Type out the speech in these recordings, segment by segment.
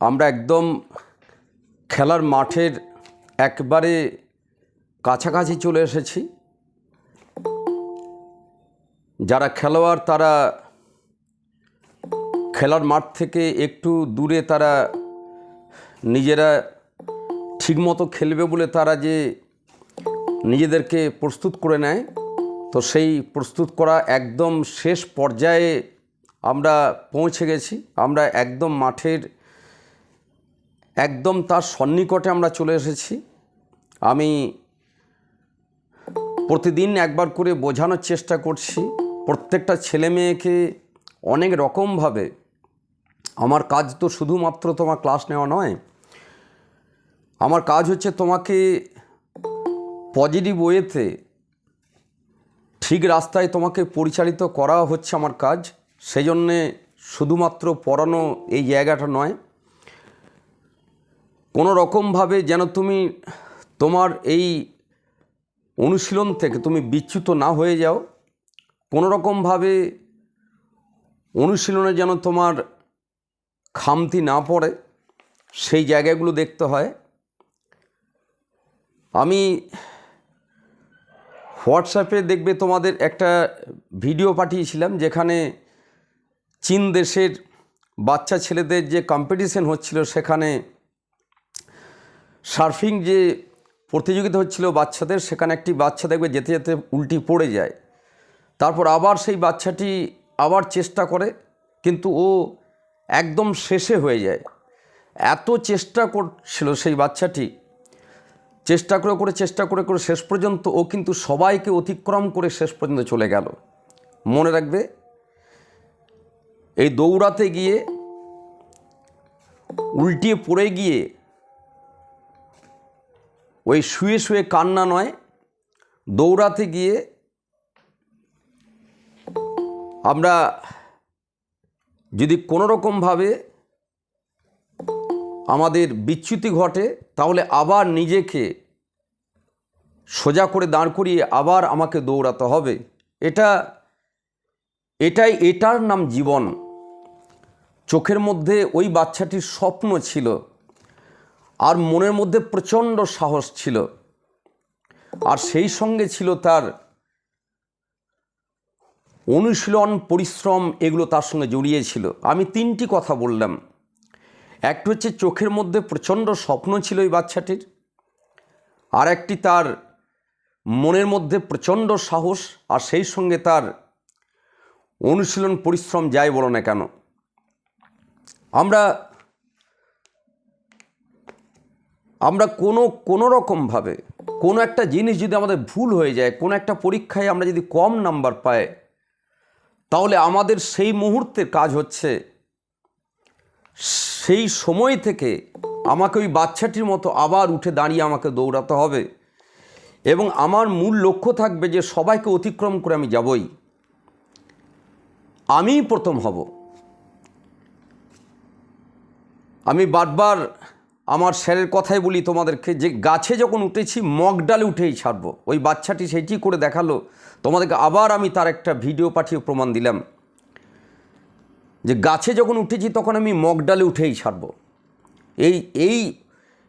আমরা একদম খেলার মাঠের একবারে কাছাকাছি চলে এসেছি। যারা খেলোয়াড়, তারা খেলার মাঠ থেকে একটু দূরে তারা নিজেরা ঠিকমতো খেলবে বলে তারা যে নিজেদেরকে প্রস্তুত করে নেয়, তো সেই প্রস্তুত করা একদম শেষ পর্যায়ে আমরা পৌঁছে গেছি। আমরা একদম মাঠের একদম তার সন্নিকটে আমরা চলে এসেছি। আমি প্রতিদিন একবার করে বোঝানোর চেষ্টা করছি। প্রত্যেকটা ছেলে মেয়েকে অনেক রকমভাবে। আমার কাজ তো শুধুমাত্র তোমার ক্লাস নেওয়া নয়। আমার কাজ হচ্ছে তোমাকে পজিটিভ ওয়েতে ঠিক রাস্তায় তোমাকে পরিচালিত করা হচ্ছে আমার কাজ। সেই জন্যে শুধুমাত্র পড়ানো এই জায়গাটা নয়। কোনো রকমভাবে যেন তুমি তোমার এই অনুশীলন থেকে তুমি বিচ্যুত না হয়ে যাও, কোনো রকমভাবে অনুশীলনে যেন তোমার খামতি না পড়ে, সেই জায়গাগুলো দেখতে হয়। আমি হোয়াটসঅ্যাপে দেখবে তোমাদের একটা ভিডিও পাঠিয়েছিলাম যেখানে চীন দেশের বাচ্চা ছেলেদের যে কম্পিটিশন হচ্ছিল সেখানে সার্ফিং যে প্রতিযোগিতা হচ্ছিল বাচ্চাদের, সেখানে একটি বাচ্চা দেখবে যেতে যেতে উল্টি পড়ে যায়। তারপর আবার সেই বাচ্চাটি আবার চেষ্টা করে, কিন্তু ও একদম শেষে হয়ে যায়। এত চেষ্টা করছিল সেই বাচ্চাটি। চেষ্টা করে করে, চেষ্টা করে করে শেষ পর্যন্ত ও কিন্তু সবাইকে অতিক্রম করে শেষ পর্যন্ত চলে গেল। মনে রাখবে, এই দৌড়াতে গিয়ে, উল্টিয়ে পড়ে গিয়ে ওই শুয়ে শুয়ে কান্না নয়, দৌড়াতে গিয়ে আমরা যদি কোনো রকমভাবে আমাদের বিচ্যুতি ঘটে, তাহলে আবার নিজেকে সোজা করে দাঁড় করিয়ে আবার আমাকে দৌড়াতে হবে। এটা, এটাই, এটার নাম জীবন। চোখের মধ্যে ওই বাচ্চাটির স্বপ্ন ছিল আর মনের মধ্যে প্রচণ্ড সাহস ছিল। আর সেই সঙ্গে ছিল তার অনুশীলন, পরিশ্রম এগুলো তার সঙ্গে জড়িয়েছিল আমি তিনটি কথা বললাম। একটি হচ্ছে চোখের মধ্যে প্রচণ্ড স্বপ্ন ছিল ওই বাচ্চাটির। আর একটি তার মনের মধ্যে প্রচণ্ড সাহস আর সেই সঙ্গে তার অনুশীলন, পরিশ্রম, যাই বলো না কেন। আমরা আমরা কোনো কোনো রকমভাবে কোনো একটা জিনিস যদি আমাদের ভুল হয়ে যায়, কোনো একটা পরীক্ষায় আমরা যদি কম নাম্বার পাই, তাহলে আমাদের সেই মুহূর্তের কাজ হচ্ছে সেই সময় থেকে আমাকে ওই বাচ্চাটির মতো আবার উঠে দাঁড়িয়ে আমাকে দৌড়াতে হবে। এবং আমার মূল লক্ষ্য থাকবে যে সবাইকে অতিক্রম করে আমি যাবই। আমিই প্রথম হব। আমি বারবার আমার স্যারের কথাই বলি তোমাদেরকে, যে গাছে যখন উঠেছি, মগ ডালে উঠেই ছাড়বো। ওই বাচ্চাটি সেটি করে দেখাল। তোমাদেরকে আবার আমি তার একটা ভিডিও পাঠিয়ে প্রমাণ দিলাম। যে গাছে যখন উঠেছি, তখন আমি মগ ডালে উঠেই ছাড়বো। এই এই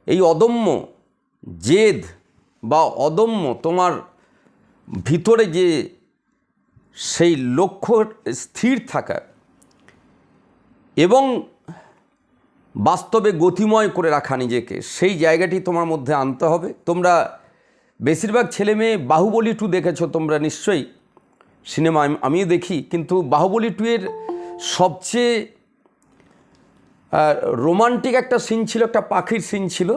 এই অদম্য জেদ বা অদম্য তোমার ভিতরে যে সেই লক্ষ্য স্থির থাকা এবং বাস্তবে গতিময় করে রাখা নিজেকে। সেই জায়গাটি তোমার মধ্যে আনতে হবে। তোমরা বেশিরভাগ ছেলে মেয়ে বাহুবলী টু দেখেছ তোমরা নিশ্চয়ই। সিনেমা আমিও দেখি, কিন্তু বাহুবলী টু এর সবচেয়ে রোমান্টিক একটা সিন ছিল, একটা পাখির সিন ছিল।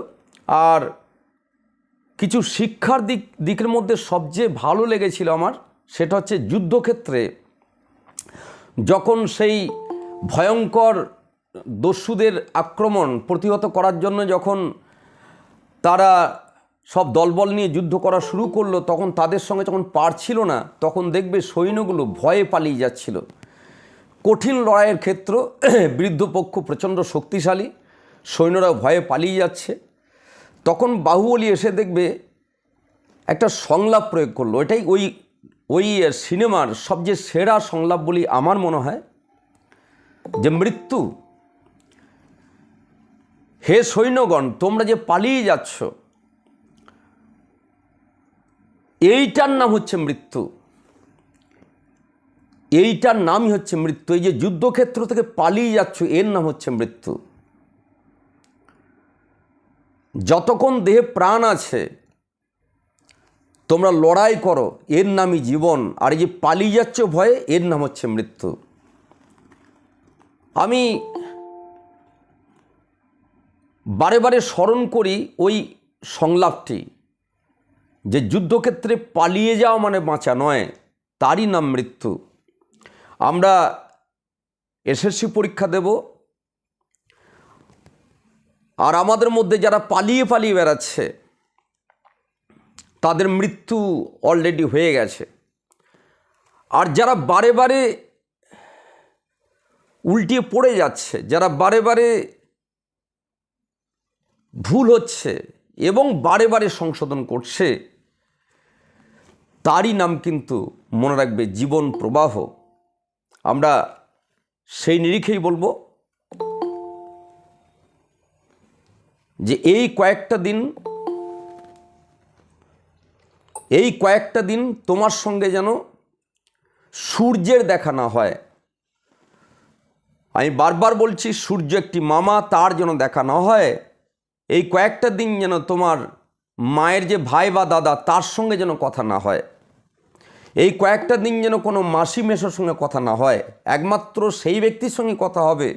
আর কিছু শিক্ষার দিক, দিকের মধ্যে সবচেয়ে ভালো লেগেছিল আমার, সেটা হচ্ছে যুদ্ধক্ষেত্রে যখন সেই ভয়ঙ্কর দস্যুদের আক্রমণ প্রতিহত করার জন্য যখন তারা সব দলবল নিয়ে যুদ্ধ করা শুরু করল, তখন তাদের সঙ্গে যখন পারছিল না, তখন দেখবে সৈন্যগুলো ভয়ে পালিয়ে যাচ্ছিল। কঠিন লড়াইয়ের ক্ষেত্র বৃদ্ধপক্ষ প্রচণ্ড শক্তিশালী সৈন্যরা ভয়ে পালিয়ে যাচ্ছে। তখন বাহুবলী এসে দেখবে একটা সংলাপ প্রয়োগ করল। এটাই ওই ওই সিনেমার সবচেয়ে সেরা সংলাপ বলি আমার মনে হয় যে মৃত্যু হে সৈন্যগণ, তোমরা যে পালিয়ে যাচ্ছ, এইটার নাম হচ্ছে মৃত্যু। এইটার নামই হচ্ছে মৃত্যু। এই যে যুদ্ধক্ষেত্র থেকে পালিয়ে যাচ্ছ, এর নাম হচ্ছে মৃত্যু। যতক্ষণ দেহে প্রাণ আছে, তোমরা লড়াই করো, এর নামই জীবন। আর এই যে পালিয়ে যাচ্ছ ভয়ে, এর নাম হচ্ছে মৃত্যু। আমি বারে বারে স্মরণ করি ওই সংলাপটি যে যুদ্ধক্ষেত্রে পালিয়ে যাওয়া মানে বাঁচা নয়, তারই নাম মৃত্যু। আমরা এসএসসি পরীক্ষা দেব। আর আমাদের মধ্যে যারা পালিয়ে পালিয়ে বেড়াচ্ছে, তাদের মৃত্যু অলরেডি হয়ে গেছে। আর যারা বারে বারে উল্টিয়ে পড়ে যাচ্ছে, যারা বারে বারে ভুল হচ্ছে এবং বারে বারে সংশোধন করছে, তারই নাম কিন্তু মনে রাখবে জীবন প্রবাহ। আমরা সেই নিরিখেই বলব যে এই কয়েকটা দিন, এই কয়েকটা দিন তোমার সঙ্গে যেন সূর্যের দেখা না হয়। আমি বারবার বলছি, সূর্য একটি মামা, তার যেন দেখা না হয়। এই কয়েকটা দিন যেন তোমার মায়ের যে ভাই বা দাদা, তার সঙ্গে যেন কথা না হয়। এই কয়েকটা দিন যেন কোনো মাসি মেশোর সঙ্গে কথা না হয়। একমাত্র সেই ব্যক্তির সঙ্গে কথা হবে,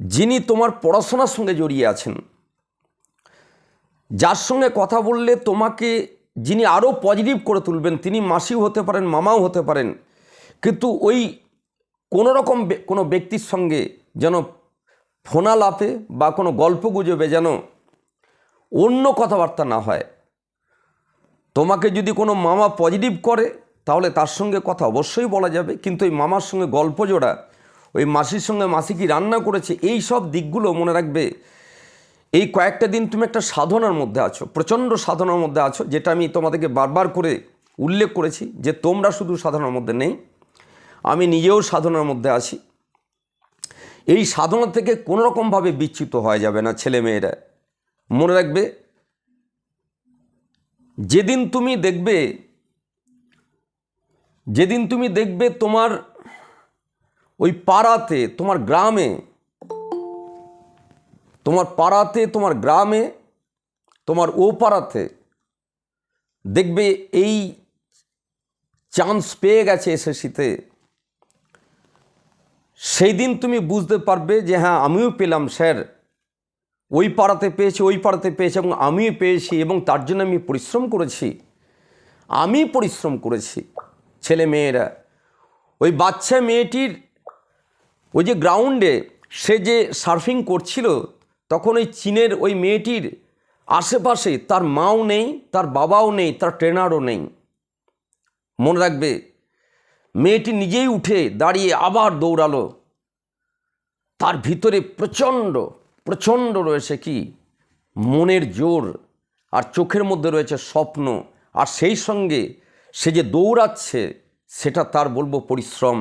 যিনি তোমার পড়াশোনার সঙ্গে জড়িয়ে আছেন। যার সঙ্গে কথা বললে তোমাকে যিনি আরও পজিটিভ করে তুলবেন, তিনি মাসিও হতে পারেন, মামাও হতে পারেন। কিন্তু ওই কোনো রকম কোনো ব্যক্তির সঙ্গে যেন ফোনালাপে বা কোনো গল্প গুজবে যেন অন্য কথাবার্তা না হয়। তোমাকে যদি কোনো মামা পজিটিভ করে, তাহলে তার সঙ্গে কথা অবশ্যই বলা যাবে। কিন্তু ওই মামার সঙ্গে গল্প জোড়া, ওই মাসির সঙ্গে মাসি কি রান্না করেছে, এই সব দিকগুলো মনে রাখবে। এই কয়েকটা দিন তুমি একটা সাধনার মধ্যে আছো, প্রচণ্ড সাধনার মধ্যে আছো, যেটা আমি তোমাদেরকে বারবার করে উল্লেখ করেছি যে তোমরা শুধু সাধনার মধ্যে নেই, আমি নিজেও সাধনার মধ্যে আছি। এই সাধনা থেকে কোনো রকমভাবে বিচ্যুত হওয়া যাবে না ছেলে মেয়েরা। মনে রাখবে, যেদিন তুমি দেখবে, যেদিন তুমি দেখবে তোমার ওই পাড়াতে, তোমার গ্রামে, তোমার পাড়াতে, তোমার গ্রামে, তোমার ও পাড়াতে দেখবে এই চান্স পেয়ে গেছে এসএসসিতে। সেই দিন তুমি বুঝতে পারবে যে হ্যাঁ আমিও পেলাম, স্যার। ওই পাড়াতে পেয়েছি, ওই পাড়াতে পেয়েছি এবং আমিও পেয়েছি এবং তার জন্য আমি পরিশ্রম করেছি। আমি পরিশ্রম করেছি, ছেলে মেয়েরা। ওই বাচ্চা মেয়েটির ওই যে গ্রাউন্ডে সে যে সার্ফিং করছিল, তখন ওই চীনের ওই মেয়েটির আশেপাশে তার মাও নেই, তার বাবাও নেই, তার ট্রেনারও নেই। মনে রাখবে মেয়েটি নিজেই উঠে দাঁড়িয়ে আবার দৌড়ালো। তার ভিতরে প্রচণ্ড প্রচণ্ড রয়েছে কি? মনের জোর আর চোখের মধ্যে রয়েছে স্বপ্ন। আর সেই সঙ্গে সে যে দৌড়াচ্ছে, সেটা তার বলব পরিশ্রম।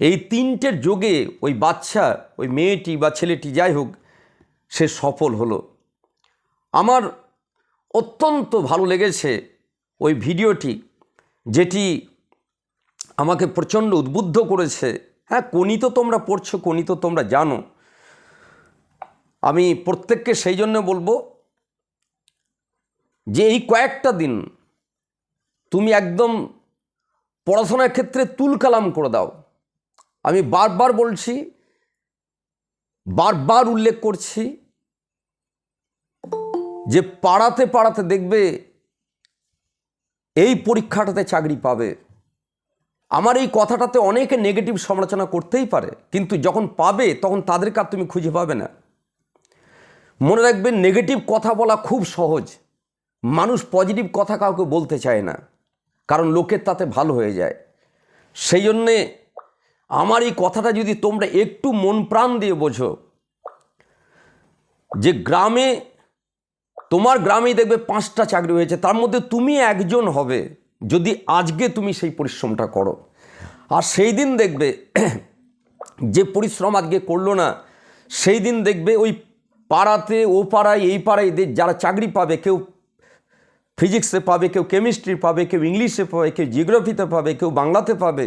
এই তিনটের যোগে ওই বাচ্চা, ওই মেয়েটি বা ছেলেটি যাই হোক, সে সফল হলো। আমার অত্যন্ত ভালো লেগেছে ওই ভিডিওটি, যেটি আমাকে প্রচণ্ড উদ্বুদ্ধ করেছে হ্যাঁ কোনি তো তোমরা পড়ছো কোনি তো তোমরা জানো। আমি প্রত্যেককে সেই জন্য বলব যে এই কয়েকটা দিন তুমি একদম পড়াশোনার ক্ষেত্রে তুলকালাম করে দাও। আমি বারবার বলছি, বারবার উল্লেখ করছি যে পাড়াতে পাড়াতে দেখবে এই পরীক্ষাটাতে চাকরি পাবে। আমার এই কথাটাতে অনেকে নেগেটিভ সমালোচনা করতেই পারে, কিন্তু যখন পাবে, তখন তাদেরকে আর তুমি খুঁজে পাবে না। মনে রাখবেন নেগেটিভ কথা বলা খুব সহজ। মানুষ পজিটিভ কথা কাউকে বলতে চায় না, কারণ লোকের তাতে ভালো হয়ে যায়। সেই জন্যে আমার এই কথাটা যদি তোমরা একটু মন প্রাণ দিয়ে বোঝো, যে গ্রামে, তোমার গ্রামেই দেখবে পাঁচটা চাকরি হয়েছে, তার মধ্যে তুমি একজন হবে। যদি আজকে তুমি সেই পরিশ্রমটা করো, আর সেই দিন দেখবে যে পরিশ্রম আজকে করল না, সেই দিন দেখবে ওই পাড়াতে, ও পাড়ায়, এই পাড়ায় এদের যারা চাকরি পাবে, কেউ ফিজিক্সে পাবে, কেউ কেমিস্ট্রি পাবে, কেউ ইংলিশে পাবে, কেউ জিওগ্রাফিতে পাবে, কেউ বাংলাতে পাবে,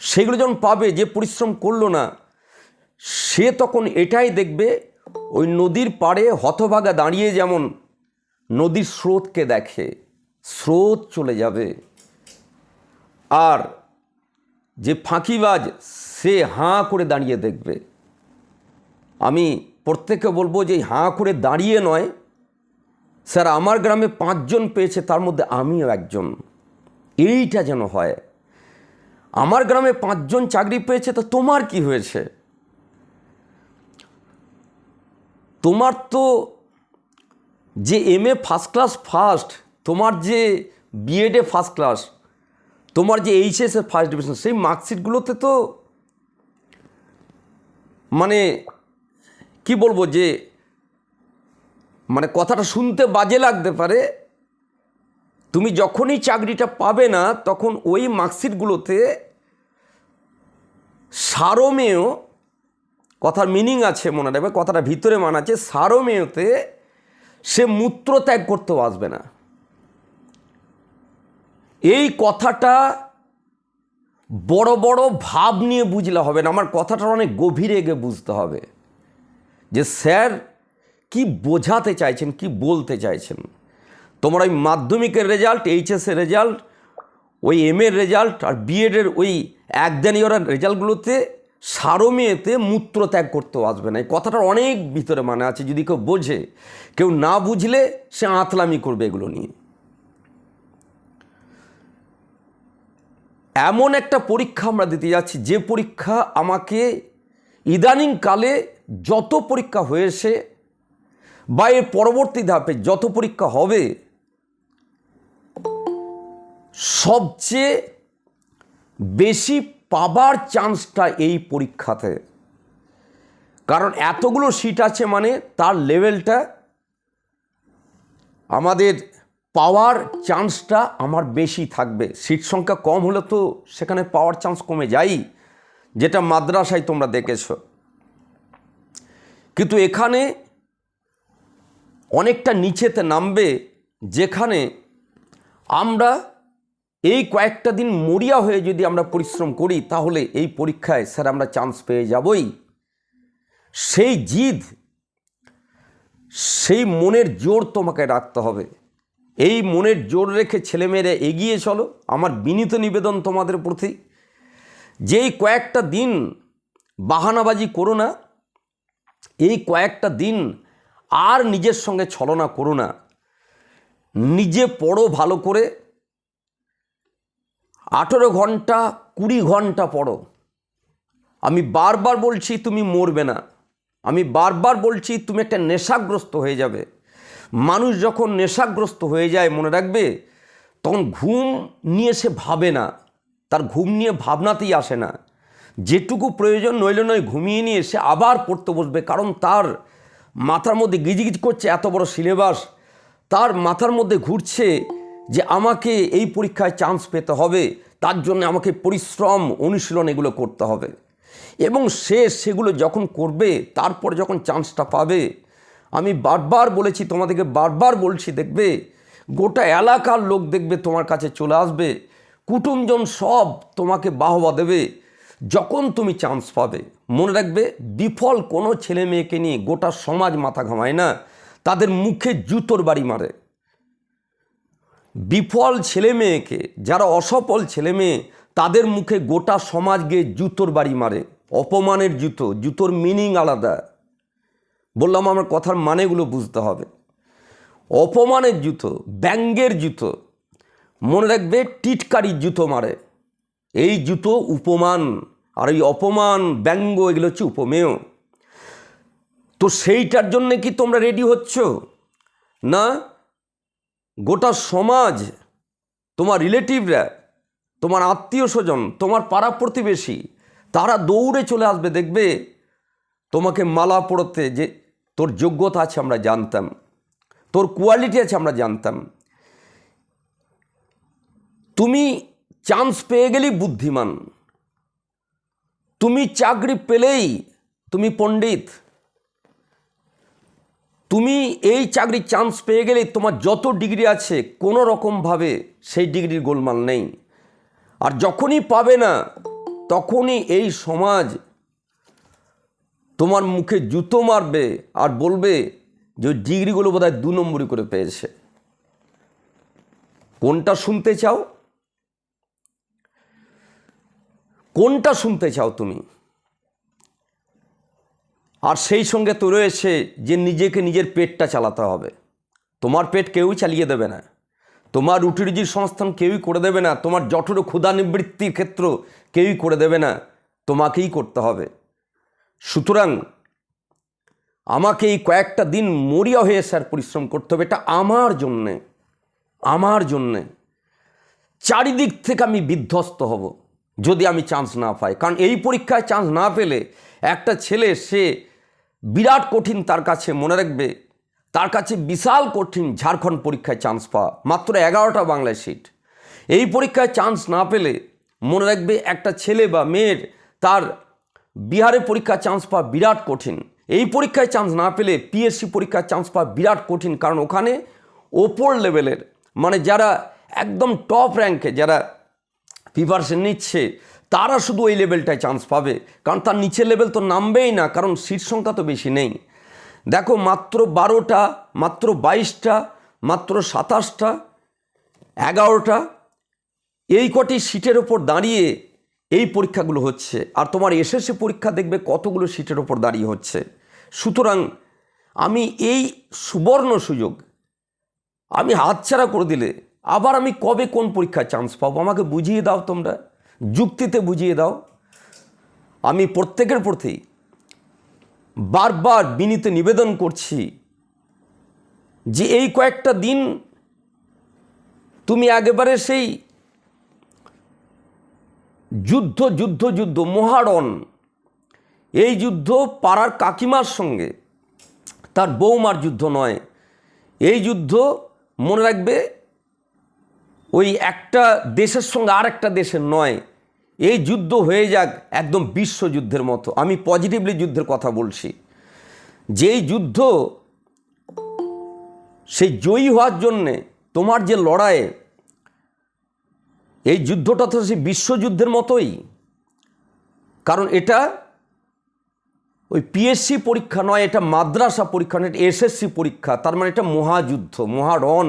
সেগুলো যখন পাবে, যে পরিশ্রম করল না, সে তখন এটাই দেখবে ওই নদীর পাড়ে হতভাগা দাঁড়িয়ে যেমন নদীর স্রোতকে দেখে। স্রোত চলে যাবে। আর যে ফাঁকিবাজ সে হাঁ করে দাঁড়িয়ে দেখবে। আমি প্রত্যেককে বলব যে হাঁ করে দাঁড়িয়ে নয়, স্যার, আমার গ্রামে পাঁচজন পেয়েছে, তার মধ্যে আমিও একজন। এইটা যেন হয়। আমার গ্রামে পাঁচজন চাকরি পেয়েছে, তো তোমার কি হয়েছে? তোমার তো যে M A first class first তোমার যে বিএডে ফার্স্ট ক্লাস তোমার যে এইচএসে ফার্স্ট ডিভিশন সেই মার্কশিটগুলোতে তো মানে কি বলব যে মানে কথাটা শুনতে বাজে লাগতে পারে। তুমি যখনই চাকরিটা পাবে না, তখন ওই মার্কশিটগুলোতে সারমেয় কথার মিনিং আছে মনে রাখবে, কথাটা ভিতরে মানাচ্ছে সারমেয়তে সে মূত্র ত্যাগ করতেও আসবে না। এই কথাটা বড় বড় ভাব নিয়ে বুঝলে হবে না। আমার কথাটা অনেক গভীরে গিয়ে বুঝতে হবে যে স্যার কি বোঝাতে চাইছেন, কি বলতে চাইছেন। তোমার ওই মাধ্যমিকের রেজাল্ট এইচএসের রেজাল্ট, ওই এম এর রেজাল্ট আর বিএডের ওই একদানিয়রার রেজাল্টগুলোতে সারমেয়েতে মূত্র ত্যাগ করতেও আসবে না। এই কথাটার অনেক ভিতরে মানে আছে। যদি কেউ বোঝে, কেউ না বুঝলে সে আতলামি করবে এগুলো নিয়ে। এমন একটা পরীক্ষা আমরা দিতে যাচ্ছি, যে পরীক্ষা আমাকে ইদানিংকালে যত পরীক্ষা হয়েছে বা এর পরবর্তী ধাপে যত পরীক্ষা হবে, সবচেয়ে বেশি পাবার চান্সটা এই পরীক্ষাতে। কারণ এতগুলো সিট আছে মানে তার লেভেলটা আমাদের পাওয়ার চান্সটা আমার বেশি থাকবে। সিট সংখ্যা কম হলে তো সেখানে পাওয়ার চান্স কমে যাই যেটা মাদ্রাসায় তোমরা দেখেছ। কিন্তু এখানে অনেকটা নিচেতে নামবে, যেখানে আমরা এই কয়েকটা দিন মরিয়া হয়ে যদি আমরা পরিশ্রম করি, তাহলে এই পরীক্ষায় স্যার আমরা চান্স পেয়ে যাবই। সেই জিদ, সেই মনের জোর তোমাকে রাখতে হবে। এই মনের জোর রেখে ছেলেমেয়েরা এগিয়ে চলো। আমার বিনীত নিবেদন তোমাদের প্রতি। যেই কয়েকটা দিন বাহানাবাজি করো না, এই কয়েকটা দিন আর নিজের সঙ্গে ছলনা করো না। নিজে পড়ো ভালো করে। আঠেরো ঘণ্টা, কুড়ি ঘণ্টা পড়ো। আমি বারবার বলছি তুমি মরবে না। আমি বারবার বলছি তুমি একটা নেশাগ্রস্ত হয়ে যাবে। মানুষ যখন নেশাগ্রস্ত হয়ে যায়, মনে রাখবে, তখন ঘুম নিয়ে সে ভাবে না। তার ঘুম নিয়ে ভাবনাতেই আসে না। যেটুকু প্রয়োজন নইলে নয়, ঘুমিয়ে নিয়ে সে আবার পড়তে বসবে। কারণ তার মাথার মধ্যে গিজগিজ করছে এত বড় সিলেবাস। তার মাথার মধ্যে ঘুরছে যে আমাকে এই পরীক্ষায় চান্স পেতে হবে। তার জন্য আমাকে পরিশ্রম, অনুশীলন এগুলো করতে হবে। এবং সে সেগুলো যখন করবে, তারপর যখন চান্সটা পাবে আমি বারবার বলেছি, তোমাদেরকে বারবার বলছি, দেখবে গোটা এলাকার লোক দেখবে তোমার কাছে চলে আসবে। কুটুমজন সব তোমাকে বাহবা দেবে, যখন তুমি চান্স পাবে। মনে রাখবে, বিফল কোনো ছেলে মেয়েকে নিয়ে গোটা সমাজ মাথা ঘামায় না, তাদের মুখে জুতোর বাড়ি মারে। বিফল ছেলে মেয়েকে, যারা অসফল ছেলে মেয়ে, তাদের মুখে গোটা সমাজ গিয়ে জুতোর বাড়ি মারে। অপমানের জুতো, জুতোর মিনিং আলাদা। বললাম আমার কথার মানেগুলো বুঝতে হবে। অপমানের জুতো, ব্যঙ্গের জুতো, মনে রাখবে টিটকারির জুতো মারে। এই জুতো উপমান আর এই অপমান, ব্যঙ্গ এগুলো হচ্ছে উপমেয়। তো সেইটার জন্যে কি তোমরা রেডি হচ্ছ? না? গোটা সমাজ, তোমার রিলেটিভরা, তোমার আত্মীয় স্বজন তোমার পাড়া প্রতিবেশী, তারা দৌড়ে চলে আসবে, দেখবে তোমাকে মালা পড়তে যে তোর যোগ্যতা আছে, আমরা জানতাম। তোর কোয়ালিটি আছে, আমরা জানতাম। তুমি চান্স পেয়ে গেলেই বুদ্ধিমান। তুমি চাকরি পেলেই তুমি পণ্ডিত। তুমি এই চাকরির চান্স পেয়ে গেলে তোমার যত ডিগ্রি আছে, কোনো রকমভাবে সেই ডিগ্রির গোলমাল নেই। আর যখনই পাবে না, তখনই এই সমাজ তোমার মুখে জুতো মারবে আর বলবে যে ডিগ্রিগুলো বোধহয় দু নম্বরই করে পেয়েছে। কোনটা শুনতে চাও? কোনটা শুনতে চাও তুমি? আর সেই সঙ্গে তো রয়েছে যে নিজেকে নিজের পেটটা চালাতে হবে। তোমার পেট কেউই চালিয়ে দেবে না। তোমার রুটি রুজির সংস্থান কেউই করে দেবে না। তোমার জঠর ক্ষুধা নিবৃত্তির ক্ষেত্র কেউই করে দেবে না। তোমাকেই করতে হবে। সুতরাং আমাকে এই কয়েকটা দিন মরিয়া হয়ে স্যার পরিশ্রম করতে হবে, এটা আমার জন্যে আমার জন্যে। চারিদিক থেকে আমি বিধ্বস্ত হব যদি আমি চান্স না পাই। কারণ এই পরীক্ষায় চান্স না পেলে একটা ছেলে, সে বিরাট কঠিন তার কাছে, মনে রাখবে, তার কাছে বিশাল কঠিন ঝাড়খণ্ড পরীক্ষায় চান্স পাওয়া, মাত্র এগারোটা বাংলায় সিট এই পরীক্ষায় চান্স না পেলে মনে রাখবে একটা ছেলে বা মেয়ের তার বিহারে পরীক্ষায় চান্স পাওয়া বিরাট কঠিন। এই পরীক্ষায় চান্স না পেলে পিএসসি পরীক্ষায় চান্স পাওয়া বিরাট কঠিন, কারণ ওখানে ওপর লেভেলের মানে যারা একদম টপ র্যাঙ্কে যারা প্রিপারেশন নিচ্ছে, তারা শুধু ওই লেভেলটায় চান্স পাবে। কারণ তার নিচের লেভেল তো নামবেই না, কারণ সিট সংখ্যা তো বেশি নেই। দেখো, মাত্র বারোটা, মাত্র বাইশটা, মাত্র সাতাশটা, এগারোটা, এই কটি সিটের ওপর দাঁড়িয়ে এই পরীক্ষাগুলো হচ্ছে, আর তোমার এসএসসি পরীক্ষা দেখবে কতগুলো সিটের ওপর দাঁড়িয়ে হচ্ছে। সুতরাং আমি এই সুবর্ণ সুযোগ, আমি হাতছাড়া করে দিলে আবার আমি কবে কোন পরীক্ষায় চান্স পাবো? আমাকে বুঝিয়ে দাও তোমরা, যুক্তিতে বুঝিয়ে দাও। আমি প্রত্যেকের প্রতি বারবার বিনীত নিবেদন করছি যে এই কয়েকটা দিন তুমি একেবারে সেই যুদ্ধ যুদ্ধ যুদ্ধ, মহারণ। এই যুদ্ধ পাড়ার কাকিমার সঙ্গে। তার বৌমার যুদ্ধ নয়। এই যুদ্ধ মনে রাখবে ওই একটা দেশের সঙ্গে আর একটা দেশের নয়। এই যুদ্ধ হয়ে যাক একদম বিশ্বযুদ্ধের মতো। আমি পজিটিভলি যুদ্ধের কথা বলছি। যেই যুদ্ধ, সেই জয়ী হওয়ার জন্যে তোমার যে লড়াই এই যুদ্ধটা তো সেই বিশ্বযুদ্ধের মতোই। কারণ এটা ওই পিএসসি পরীক্ষা নয়, এটা মাদ্রাসা পরীক্ষা নয়, এটা এসএসসি পরীক্ষা, তার মানে এটা মহাযুদ্ধ মহারণ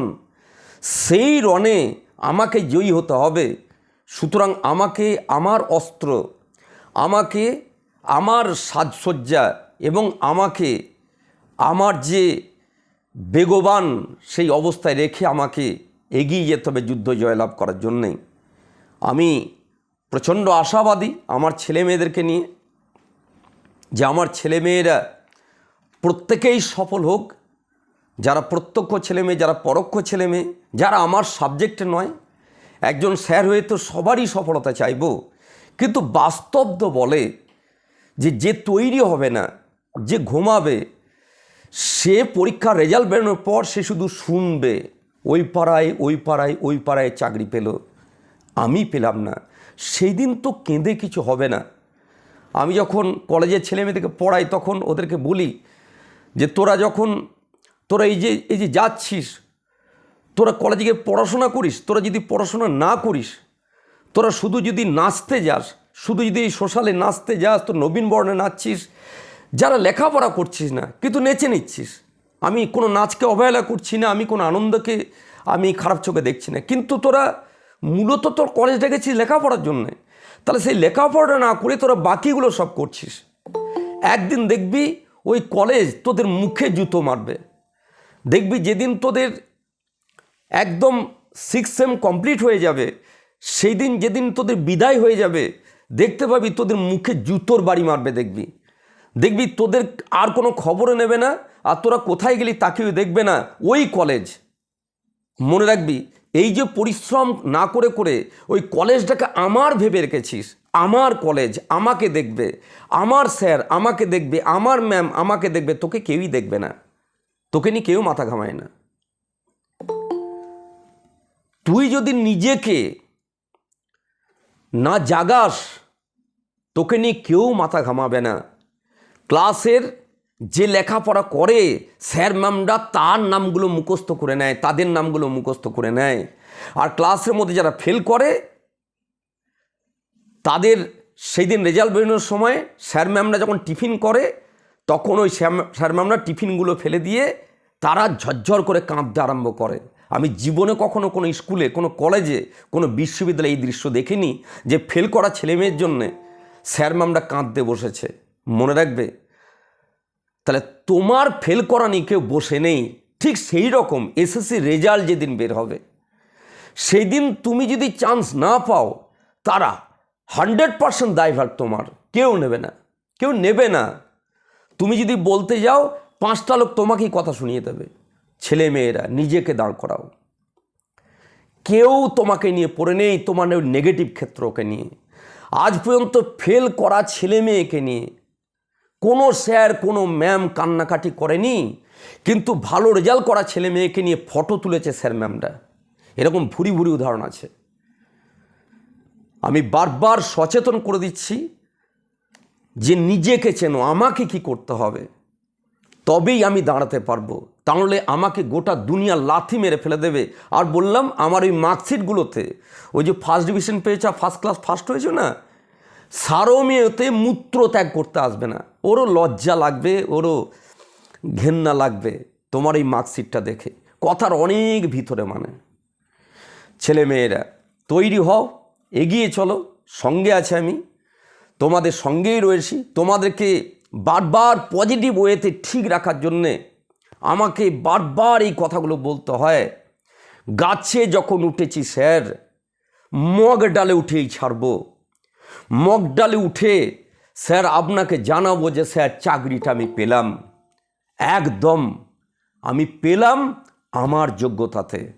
সেই রণে আমাকে জয়ী হতে হবে। সুতরাং আমাকে আমার অস্ত্র, আমাকে আমার সাজসজ্জা এবং আমাকে আমার যে বেগবান সেই অবস্থায় রেখে আমাকে এগিয়ে যেতে হবে যুদ্ধ জয়লাভ করার জন্যেই। আমি প্রচণ্ড আশাবাদী আমার ছেলে মেয়েদেরকে নিয়ে যে আমার ছেলে মেয়েরা প্রত্যেকেই সফল হোক, যারা প্রত্যক্ষ ছেলে মেয়ে, যারা পরোক্ষ ছেলে মেয়ে, যারা আমার সাবজেক্টে নয়, একজন স্যার হয়ে তো সবারই সফলতা চাইব। কিন্তু বাস্তব তো বলে যে যে তৈরি হবে না, যে ঘুমাবে, সে পরীক্ষার রেজাল্ট বেরোনোর পর সে শুধু শুনবে। ওই পাড়ায় ওই পাড়ায় ওই পাড়ায় চাকরি পেল। আমি পেলাম না। সেই দিন তো কেঁদে কিছু হবে না। আমি যখন কলেজের ছেলে মেয়েদেরকে পড়াই, তখন ওদেরকে বলি যে, তোরা যখন, তোরা এই যে এই যে যাচ্ছিস, তোরা কলেজে গিয়ে পড়াশোনা করিস, তোরা যদি পড়াশোনা না করিস, তোরা শুধু যদি নাচতে যাস, শুধু যদি এই সোশ্যালে নাচতে যাস তো নবীন বর্ণে নাচছিস, যারা লেখাপড়া করছিস না, কিন্তু নেচে নিচ্ছিস। আমি কোনো নাচকে অবহেলা করছি না, আমি কোনো আনন্দকে, আমি খারাপ চোখে দেখছি না। কিন্তু তোরা মূলত তোর কলেজটা গেছিস লেখাপড়ার জন্যে। তাহলে সেই লেখাপড়াটা না করে তোরা বাকিগুলো সব করছিস। একদিন দেখবি ওই কলেজ তোদের মুখে জুতো মারবে। দেখবি যেদিন তোদের একদম সিক্স সেম কমপ্লিট হয়ে যাবে সেই দিন যেদিন তোদের বিদায় হয়ে যাবে, দেখতে পাবি তোদের মুখে জুতোর বাড়ি মারবে দেখবি। দেখবি তোদের আর কোনো খবরও নেবে না, আর তোরা কোথায় গেলি তাকেও দেখবে না। ওই কলেজ মনে রাখবি এই যে পরিশ্রম না করে করে ওই কলেজটাকে আমার ভেবে রেখেছিস, আমার কলেজ আমাকে দেখবে, আমার স্যার আমাকে দেখবে, আমার ম্যাম আমাকে দেখবে, তোকে কেউই দেখবে না, তোকে নিয়ে কেউ মাথা ঘামায় না। তুই যদি নিজেকে না জাগাস, তোকে নিয়ে কেউ মাথা ঘামাবে না। ক্লাসের যে লেখাপড়া করে, স্যার ম্যামরা তার নামগুলো মুখস্থ করে নেয়, তাদের নামগুলো মুখস্থ করে নেয়। আর ক্লাসের মধ্যে যারা ফেল করে, তাদের সেই দিন রেজাল্ট বেরোনোর সময় স্যার ম্যামরা যখন টিফিন করে, তখন ওই স্যার ম্যামরা টিফিনগুলো ফেলে দিয়ে তারা ঝরঝর করে কাঁদতে আরম্ভ করে। আমি জীবনে কখনো কোনো স্কুলে, কোনো কলেজে, কোনো বিশ্ববিদ্যালয়ে এই দৃশ্য দেখিনি যে ফেল করা ছেলেমেয়ের জন্যে স্যার ম্যামরা কাঁদতে বসেছে। মনে রাখবে তাহলে তোমার ফেল করা নিয়ে কেউ বসে নেই। ঠিক সেই রকম এসএসসি রেজাল্ট যেদিন বের হবে সেই দিন তুমি যদি চান্স না পাও, তারা হান্ড্রেড পার্সেন্ট দায়ভার তোমার। কেউ নেবে না, কেউ নেবে না। তুমি যদি বলতে যাও, পাঁচটা লোক তোমাকেই কথা শুনিয়ে দেবে ছেলে মেয়েরা নিজেকে দাঁড় করাও। কেউ তোমাকে নিয়ে পড়ে নেই, তোমার নেগেটিভ ক্ষেত্রকে নিয়ে। আজ পর্যন্ত ফেল করা ছেলে মেয়েকে নিয়ে কোনো স্যার, কোনো ম্যাম কান্নাকাটি করেনি, কিন্তু ভালো রেজাল্ট করা ছেলে মেয়েকে নিয়ে ফটো তুলেছে স্যার ম্যামরা এরকম ভুরি ভুরি উদাহরণ আছে। আমি বারবার সচেতন করে দিচ্ছি যে নিজেকে চেনো, আমাকে কি করতে হবে? তবেই আমি দাঁড়াতে পারব। তাহলে আমাকে গোটা দুনিয়া লাথি মেরে ফেলে দেবে। আর বললাম, আমার ওই মার্কশিটগুলোতে, ওই যে ফার্স্ট ডিভিশন পেয়েছে ফার্স্ট ক্লাস ফার্স্ট হয়েছে না? সারমেয়তে মূত্র ত্যাগ করতে আসবে না। ওরও লজ্জা লাগবে, ওরও ঘেন্না লাগবে। তোমার এই মার্কশিটটা দেখে কথার অনেক ভিতরে মানে। ছেলে মেয়েরা তৈরি হও, এগিয়ে চলো, সঙ্গে আছে আমি। তোমাদের সঙ্গেই রয়েছি। তোমাদেরকে বারবার পজিটিভ ওয়েতে ঠিক রাখার জন্যে আমাকে বারবার এই কথাগুলো বলতে হয়। গাছে যখন উঠেছি, স্যার, মগ ডালে উঠেই ছাড়বো। মগ ডালে উঠে স্যার আপনাকে জানাব যে স্যার চাকরিটা আমি পেলাম। একদম, আমি পেলাম আমার যোগ্যতাতে।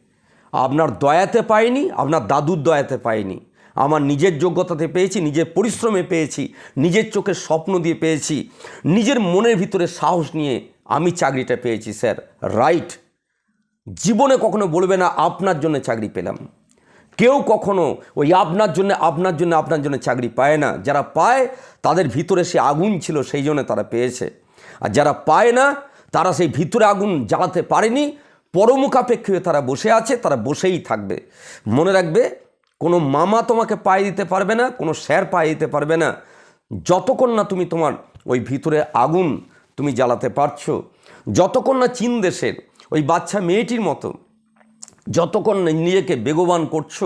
আপনার দয়াতে পাইনি, আপনার দাদুর দয়াতে পাইনি। আমার নিজের যোগ্যতাতে পেয়েছি, নিজের পরিশ্রমে পেয়েছি, নিজের চোখের স্বপ্ন দিয়ে পেয়েছি, নিজের মনের ভিতরে সাহস নিয়ে আমি চাকরিটা পেয়েছি, স্যার। রাইট। জীবনে কখনো বলবে না, আপনার জন্য চাকরি পেলাম। কেউ কখনো ওই আপনার জন্য আপনার জন্য আপনার জন্য চাকরি পায় না। যারা পায়, তাদের ভিতরে সে আগুন ছিল, সেই জন্য তারা পেয়েছে। আর যারা পায় না, তারা সেই ভিতরে আগুন জ্বালাতে পারেনি। পরমুখাপেক্ষী তারা বসে আছে, তারা বসেই থাকবে। মনে রাখবে, কোনো মামা তোমাকে পায়ে দিতে পারবে না, কোনো স্যার পায়ে দিতে পারবে না। যতক্ষণ না তুমি তোমার ওই ভিতরে আগুন তুমি জ্বালাতে পারছ, যতক্ষণ না চীন দেশের ওই বাচ্চা মেয়েটির মতো যতক্ষণ নিজেকে বেগবান করছ,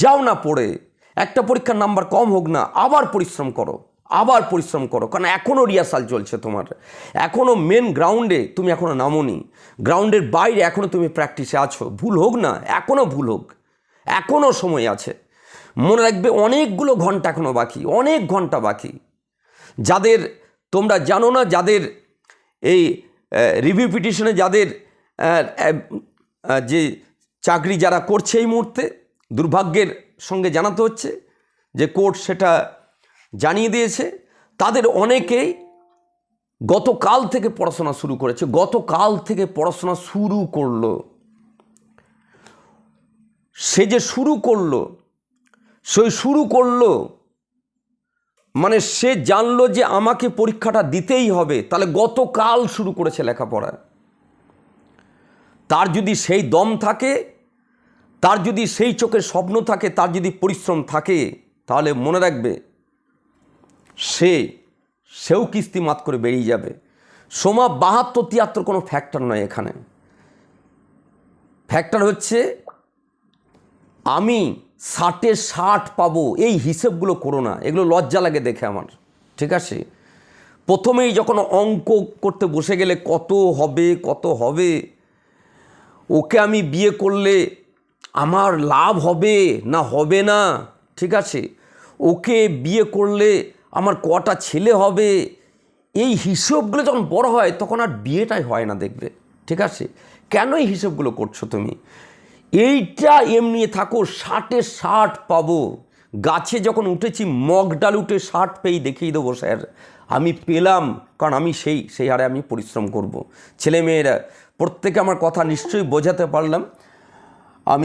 যাও না পড়ে। একটা পরীক্ষার নাম্বার কম হোক না, আবার পরিশ্রম করো, আবার পরিশ্রম করো, কারণ এখনও রিহার্সাল চলছে তোমার। এখনও মেন গ্রাউন্ডে তুমি এখনও নামোনি। গ্রাউন্ডের বাইরে এখনও তুমি প্র্যাকটিসে আছো। ভুল হোক না এখনও ভুল হোক। এখনও সময় আছে। মনে রাখবে অনেকগুলো ঘণ্টা এখনও বাকি, অনেক ঘণ্টা বাকি। যাদের, তোমরা জানো না যাদের এই রিভিউ পিটিশনে যাদের যে চাকরি যারা করছে এই মুহূর্তে, দুর্ভাগ্যের সঙ্গে জানাতে হচ্ছে যে কোর্ট সেটা জানিয়ে দিয়েছে। তাদের অনেকেই গতকাল থেকে পড়াশোনা শুরু করেছে, গতকাল থেকে পড়াশোনা শুরু করল। সে যে শুরু করল, সে শুরু করল মানে সে জানলো যে আমাকে পরীক্ষাটা দিতেই হবে, তাহলে গতকাল শুরু করেছে লেখাপড়া। তার যদি সেই দম থাকে তার যদি সেই চোখের স্বপ্ন থাকে, তার যদি পরিশ্রম থাকে, তাহলে মনে রাখবে, সে, সেও কিস্তি মাত করে বেরিয়ে যাবে। সোমা বাহাত্তর তিয়াত্তর কোনো ফ্যাক্টর নয় এখানে। ফ্যাক্টর হচ্ছে, আমি ষাটে ষাট পাবো, এই হিসেবগুলো করো না। এগুলো লজ্জা লাগে দেখে আমার, ঠিক আছে? প্রথমেই যখন অঙ্ক করতে বসে গেলে কত হবে কত হবে, ওকে আমি বিয়ে করলে আমার লাভ হবে না হবে না, ঠিক আছে? ওকে বিয়ে করলে আমার কটা ছেলে হবে? এই হিসেবগুলো যখন বড় হয়, তখন আর বিয়েটাই হয় না দেখবে, ঠিক আছে? কেন এই হিসেবগুলো করছ তুমি? এইটা এমনি থাকো, ষাটে ষাট পাবো। গাছে যখন উঠেছি, মগ ডাল উঠে ষাট পেয়েই দেখিয়ে দেবো, স্যার। আমি পেলাম, কারণ আমি সেই সেই হারে আমি পরিশ্রম করব। ছেলেমেয়েরা, প্রত্যেকে আমার কথা নিশ্চয়ই বোঝাতে পারলাম। আমি